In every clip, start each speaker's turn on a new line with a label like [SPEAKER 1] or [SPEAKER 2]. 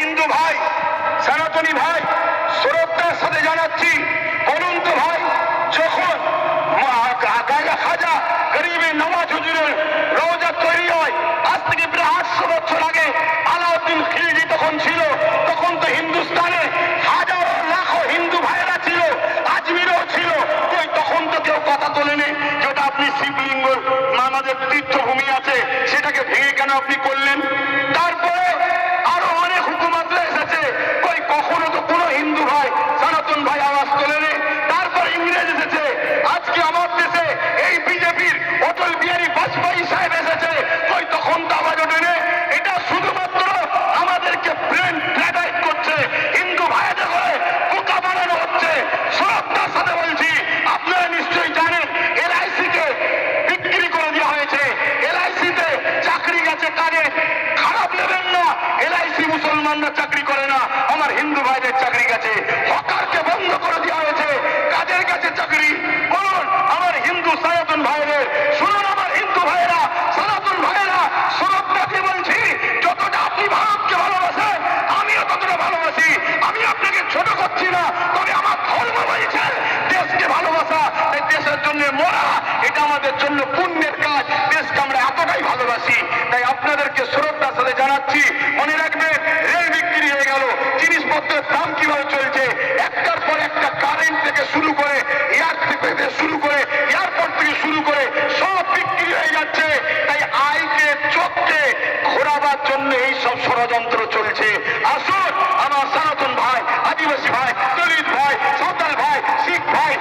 [SPEAKER 1] হিন্দু ভাই, সনাতনী ভাই শ্রদ্ধার সাথে জানাচ্ছি, বলুন তো ভাই, যখন গাজা খাজা গরিবে নওয়াজ হুজুরের রোজা তৈরি হয়, আজ থেকে প্রায় আটশো বছর আগে আলাউদ্দিন খিলজি তখন ছিল, তখন তো হিন্দুস্তানে হাজারো লাখো হিন্দু ভাইয়েরা ছিল, আজমিরও ছিল ওই তখন তো কেউ কথা তোলেনি যেটা আপনি শিবলিঙ্গ আমাদের তীর্থভূমি আছে, সেটাকে ভেঙে কেন আপনি করলেন? ভাই আওয়াজ তোলেনি তারপর ইংরেজ এসেছে। আজকে আমার দেশে এই বিজেপির অটল বিহারী বাজপেয়ী সাহেব এসেছে। কই, তখন তো আওয়াজ ওঠেনি এটা শুধুমাত্র আমাদেরকে ব্রেন ফ্ল্যাটাইট করছে। হিন্দু ভাইদের করে বোকা বানানো হচ্ছে। শ্রদ্ধার সাথে বলছি, আপনারা নিশ্চয়ই জানেন এলআইসি কে বিক্রি করে দেওয়া হয়েছে। এলআইসি তে চাকরি গেছে কাজে খারাপ নেবেন না। এলআইসি মুসলমানরা চাকরি করে না। আমার হিন্দু ভাইদের চাকরি গেছে। হকারকে দেশের জন্য মরা, এটা আমাদের জন্য পুণ্যের কাজ। দেশকে আমরা এতটাই ভালোবাসি, তাই আপনাদেরকে শ্রদ্ধার সাথে জানাচ্ছি, মনে রাখবেন, রেল বিক্রি হয়ে গেল, জিনিসপত্রের দাম কীভাবে চলছে, একটার পর একটা কারেন্ট থেকে শুরু করে এয়ার থেকে শুরু করে এয়ারপোর্ট থেকে শুরু করে, সব বিক্রি হয়ে যাচ্ছে। তাই আইকে, চোখকে ঘোরাবার জন্য এই সব ষড়যন্ত্র চলছে। আসুন, আমার সনাতন ভাই, আদিবাসী ভাই, দলিত ভাই, সাঁওতাল ভাই, শিখ ভাই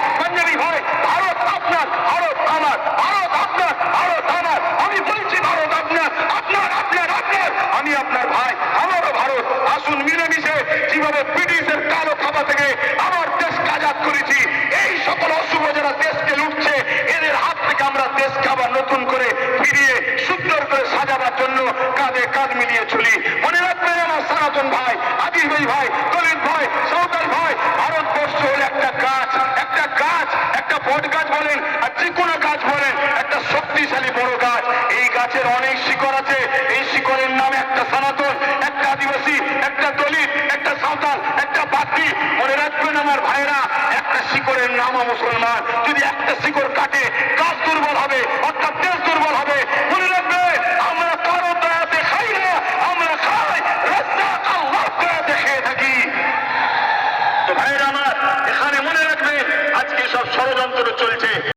[SPEAKER 1] চৌধুরী ভাই করেন ভাই সৌদার ভাই, ভারতবর্ষ হল একটা গাছ একটা গাছ, একটা বট গাছ বলেন, আর যে কোনো গাছ বলেন, একটা শক্তিশালী বড় গাছ। এই গাছের অনেক শিকড় আছে, এই শিকড়ের নামে একটা সনাতন, একটা আদিবাসী, একটা দলিত, একটা সাঁওতাল, একটা বাকি মনে রাখবেন আমার ভাইরা একটা শিকড়ের নামও মুসলমান। যদি একটা শিকড় কাট